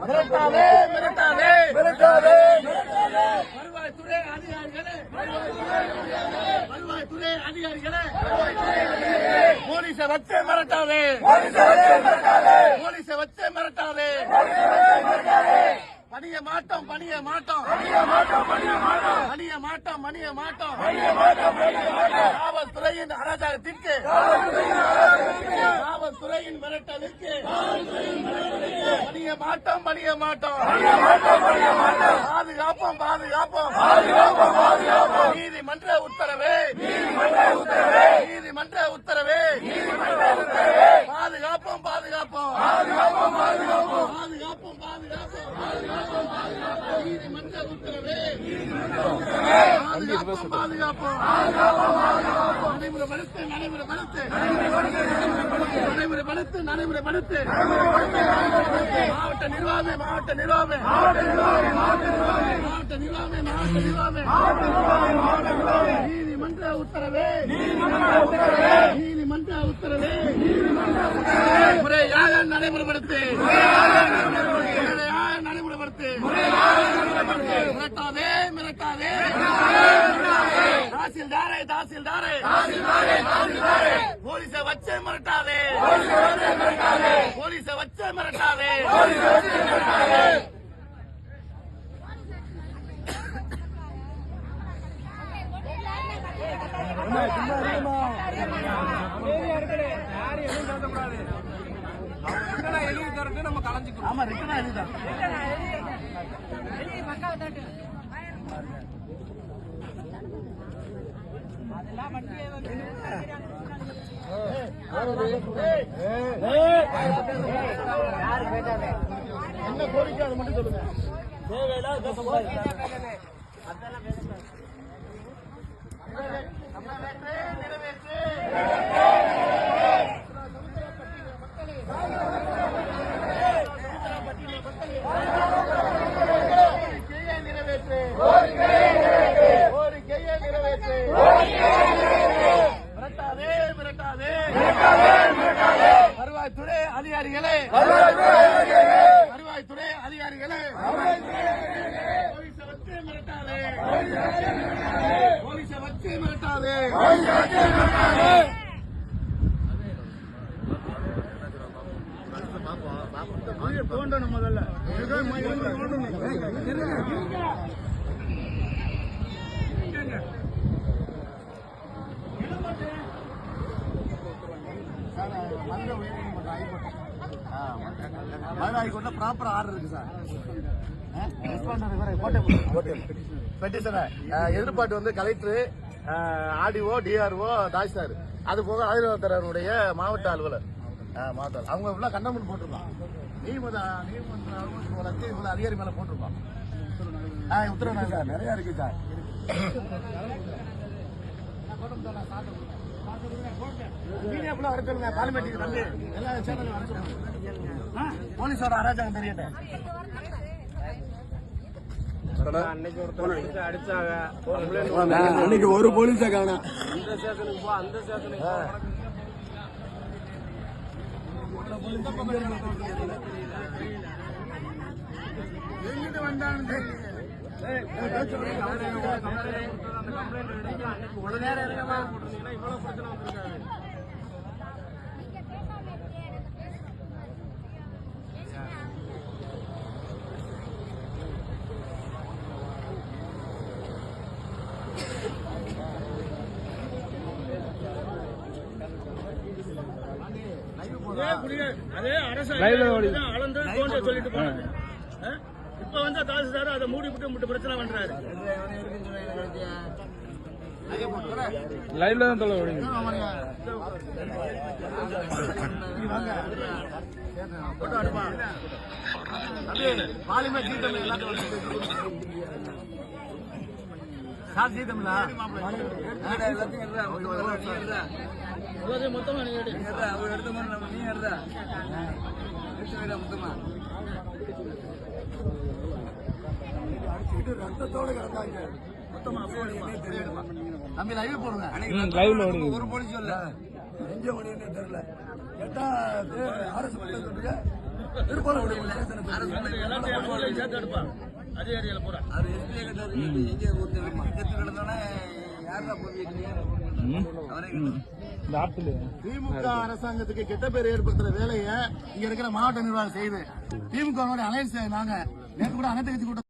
மிரட்டாதே மிரட்டாதே மிரட்டாதே வருவாய்த்துறை அதிகாரிகளே வருவாய்த்துறை அதிகாரிகளே போலீஸை வச்சே மிரட்டாதே. போலீஸை வச்சே மிரட்டாதே. பணிய மாட்டோம் பணிய மாட்டோம். பணிய மாட்டோம் பணிய மாட்டோம். காவல்துறையின் அராஜகத்திற்கு. காவல்துறையின் மிரட்டலுக்கு. பணிய மாட்டோம் பணிய மாட்டோம். பாதுகாப்போம் பாதுகாப்போம். நீதிமன்ற உத்தரவே நீதிமன்ற உத்தரவே பாதுகாப்போம் பாதுகாப்போம் பாதுகாப்போம் பாதுகாப்போம் நீதிமன்ற உத்தரவே. பாதுகாப்போம். பாதுகாப்போம் நடைமுறைப்படுத்து நடைமுறைப்படுத்து நடைமுறைப்படுத்து நடைமுறைப்படுத்து மாவட்ட நிர்வாகமே மாவட்ட நிர்வாகமே மாவட்ட நிர்வாகமே. மாவட்ட நிர்வாகமே மாவட்ட நிர்வாகமே. நீதிமன்ற உத்தரவே. நீதிமன்ற உத்தரவே. முறையாக நடைமுறைப்படுத்து முறையாக நடைமுறைப்படுத்து மிரட்டாதே மிரட்டாதே. தாசில்தாரே தாசில்தாரே. போலீஸை வச்சே மிரட்டாதே. போலீஸை வச்சே மிரட்டாதே. ஆமா ரிட்டனா எழுதிதான் என்ன கோரிக்கை அதை மட்டும் சொல்லுங்க கோரிக்கையை நிறைவேற்று கோரிக்கையை நிறைவேற்று மிரட்டாதே மிரட்டாதே வருவாய்த்துறை அதிகாரிகளே வருவாய்த்துறை அதிகாரிகளே போலீஸை வச்சு மிரட்டாதே போலீஸை வச்சு மிரட்டாதே தோண்டணும் முதல்ல மதுரை ஹைகோர்ட்ல ப்ராப்பர் ஆர்டர் இருக்கு சார். எதிர்பார்ட்டு வந்து கலெக்டர் ஆர்டிஓ டிஆர்ஓ தாசில்தார் அது போக ஆயுர்வேதருடைய மாவட்ட அலுவலர். மாவட்ட. அவங்க ஃபுல்லாக கண்டமெண்ட் போட்டிருப்பான். நீதிமன்ற நீதிமன்ற லட்சம் இவ்வளோ அதிகாரி மேலே போட்டிருப்பான். உத்தரவு சார் நிறைய இருக்கு சார். மீடியா ஃபுல்லாக வர சொல்லுங்க. பார்லிமெண்ட்டுக்கு வந்து எல்லா சேனலும் வர சொல்லுங்க. ஆ, போலீஸோட அராஜகம் தெரியட்டும் அன்னைக்கு ஒரு போலீஸை காணோம் இந்த ஸ்டேஷனுக்கு போ அந்த ஸ்டேஷனுக்கு போ. எங்கிட்டு வந்தான்னு அந்த அதே அரசு அளந்து சொல்லிட்டு போனாங்க? இப்ப வந்து தாசில்தார் அதை மூடி விட்டு முட்டு பிரச்சனை பண்றாரு. லைவ்ல தான் தொலை ஓடிங்க. போட்டோ அடுப்பா பாலிமர் சீத்தம் எல்லாத்தையும் சார் சீத்தம்ல மொத்தமா நீ எடு. ரத்தத்தோட கிடந்தாங்க. தம்பி லைவ் போடுங்க. ஒரு போலீஸ் இல்ல எங்க மணின்னு தெரியல. கேட்டா அரசு திருப்பூர் சேர்த்து எடுப்பான் அதே ஏரியால பூரா அவர் எஸ்பிஐ கட்டாரு எங்க ஊத்துல பக்கத்து கிடந்தானே யாரா. திமுக அரசாங்கத்துக்கு கெட்ட பேர் ஏற்படுத்துற வேலையை இங்க இருக்கிற மாவட்ட நிர்வாகம் செய்யுது. திமுக அலைன்ஸ் நாங்க நேற்று கூட அனைத்து கட்சி கூட்டம்